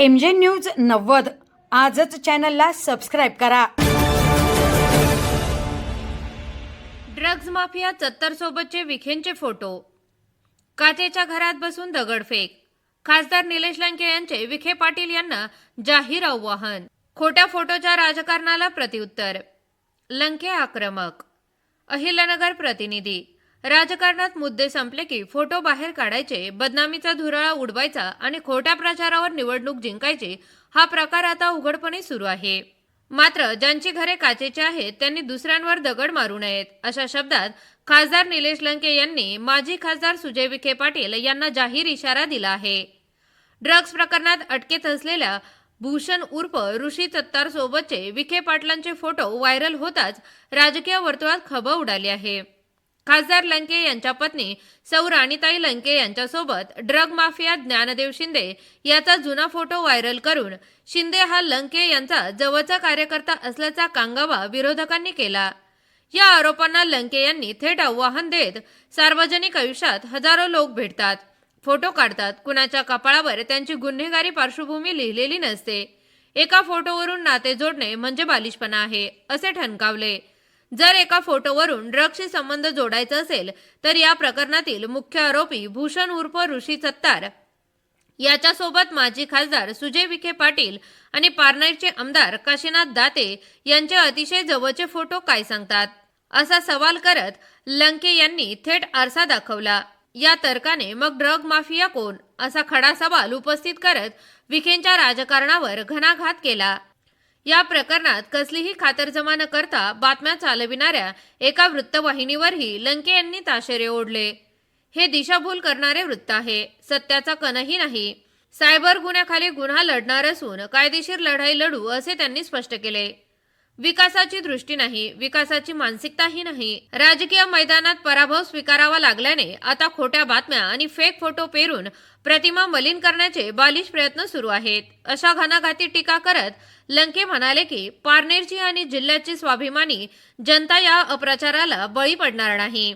M जे news नव्वद. आजच चॅनलला सबस्क्राईब करा. ड्रग्ज माफिया चत्तर सोबतचे विखेंचे फोटो. काचेच्या घरात बसून दगडफेक. खासदार निलेश लंके यांचे विखे पाटील यांना जाहीर आव्हान. खोट्या फोटोच्या राजकारणाला प्रत्युत्तर. लंके आक्रमक. अहिल्यानगर प्रतिनिधी. राजकारणात मुद्दे संपले की फोटो बाहेर काढायचे बदनामीचा धुराळा उडवायचा आणि खोट्या प्रचारावर निवडणूक जिंकायची हा प्रकार आता उघडपणे सुरू आहे. मात्र ज्यांची घरे काचेची आहेत त्यांनी दुसऱ्यांवर दगड मारू नयेत अशा शब्दात खासदार निलेश लंके यांनी माजी खासदार सुजय विखे पाटील यांना जाहीर इशारा दिला आहे. ड्रग्ज प्रकरणात अटकेत असलेल्या भूषण उर्फ ऋषी सत्तार सोबतचे विखे पाटलांचे फोटो व्हायरल होताच राजकीय वर्तुळात खबं उडाली आहे. खासदार लंके यांच्या पत्नी सौ राणीताई लंके यांच्यासोबत ड्रग माफिया ज्ञानदेव शिंदे याचा जुना फोटो व्हायरल करून शिंदे हा लंके यांचा जवळचा कार्यकर्ता असल्याचा कांगावा विरोधकांनी केला. या आरोपांना लंके यांनी थेट आव्हान देत सार्वजनिक आयुष्यात हजारो लोक भेटतात. फोटो काढतात. कुणाच्या कपाळावर त्यांची गुन्हेगारी पार्श्वभूमी लिहिलेली नसते. एका फोटोवरून नाते जोडणे म्हणजे बालिशपणा आहे असे ठणकावले. जर एका फोटोवरून ड्रग्सशी संबंध जोडायचा असेल तर या प्रकरणातील मुख्य आरोपी भूषण उर्फ ऋषी सत्तार. याच्यासोबत माजी खासदार सुजय विखे पाटील आणि पारनेरचे आमदार काशीनाथ दाते यांचे अतिशय जवळचे फोटो काय सांगतात? असा सवाल करत लंके यांनी थेट आरसा दाखवला. या तर्काने मग ड्रग माफिया कोण? असा खडा सवाल उपस्थित करत विखेंच्या राजकारणावर घणाघात केला. या प्रकरणात कसलीही खातरजमा न करता बातम्या चालविणाऱ्या एका वृत्तवाहिनीवरही लंके यांनी ताशेरे ओढले. हे दिशाभूल करणारे वृत्त आहे. सत्याचा कणही नाही. सायबर गुन्ह्याखाली गुन्हा लढणार असून कायदेशीर लढाई लढू असे त्यांनी स्पष्ट केले. विकासाची दृष्टी नाही विकासाची मानसिकताही नाही. राजकीय मैदानात पराभव स्वीकारावा लागल्याने आता खोट्या बातम्या आणि फेक फोटो पेरून प्रतिमा मलिन करण्याचे बालिश प्रयत्न सुरू आहेत. अशा घणाघाती टीका करत लंके म्हणाले की पारनेरची आणि जिल्ह्याची स्वाभिमानी जनता या अप्रचाराला बळी पडणार नाही.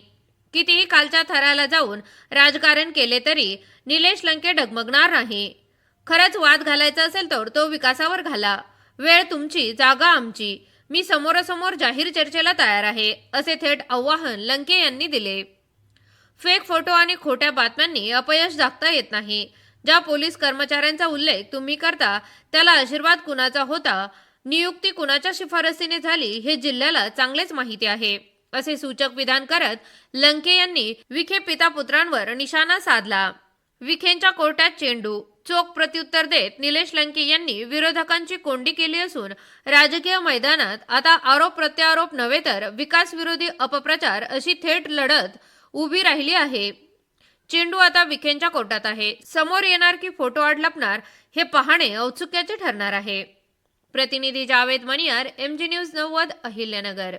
कितीही कालच्या थराला जाऊन राजकारण केले तरी निलेश लंके डगमगणार नाही. खरंच वाद घालायचा असेल तर तो विकासावर घाला. वेळ तुमची जागा आमची. मी समोरासमोर जाहीर चर्चेला तयार आहे असे थेट आव्हान लंके यांनी दिले. फेक फोटो आणि खोट्या बातम्यांनी अपयश दाखता येत नाही. ज्या पोलीस कर्मचाऱ्यांचा उल्लेख तुम्ही करता त्याला आशीर्वाद कुणाचा होता नियुक्ती कुणाच्या शिफारसीने झाली हे जिल्ह्याला चांगलेच माहिती आहे असे सूचक विधान करत लंके यांनी विखे पिता पुत्रांवर निशाणा साधला. विखेंच्या कोर्टात चेंडू चोख प्रत्युत्तर देत निलेश लंके यांनी विरोधकांची कोंडी केली असून राजकीय मैदानात आता आरोप प्रत्यारोप नव्हे तर विकास विरोधी अपप्रचार अशी थेट लढत उभी राहिली आहे. चेंडू आता विखेंच्या कोर्टात आहे. समोर येणार की फोटो आड लपणार हे पाहणे औत्सुक्याचे ठरणार आहे. प्रतिनिधी Javed Maniyar M G news नव्वद अहिल्यानगर.